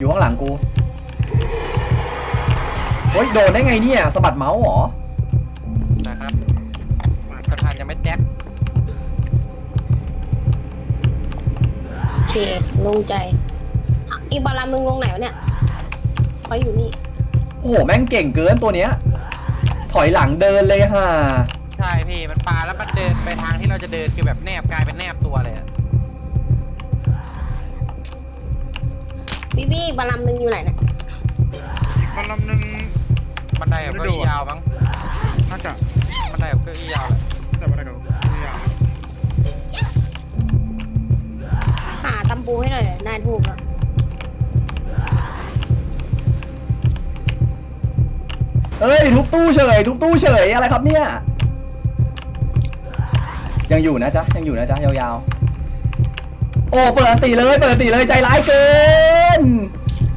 อยู่ข้างหลังกู โอ้ยโดนได้ไงเนี่ยสะบัดเมาส์เหรอ นะครับประธานยังไม่แจ็คโอเคลงใจ อีกบาลามึงลงไหนวะเนี่ยเขาอยู่นี่ โอ้โห แม่งเก่งเกินตัวเนี้ย ถอยหลังเดินเลยฮ่าใช่พี่มันปลาแล้วมันเดินไปทางที่เราจะเดินคือแบบแนบกลายเป็นแนบตัวเลยอะ พี่พี่บาลามึงอยู่ไหนเนี่ยอีกคนลำหนึ่ง บันไดกับเก้าอี้ยาวมั้งน่าจะบันไดกับเก้าอี้ยาวแหละน่าจะมาได้กับพี่ยาวหาตำปูให้หน่อยได้ถูกแล้วเอ้ยทุบตู้เฉยทุบตู้เฉยอะไรครับเนี่ย ยังอยู่นะจ๊ะยังอยู่นะจ๊ะยาวๆ โอ้เปิดอันติเลยเปิดอันติเลยใจร้ายเกิ didn't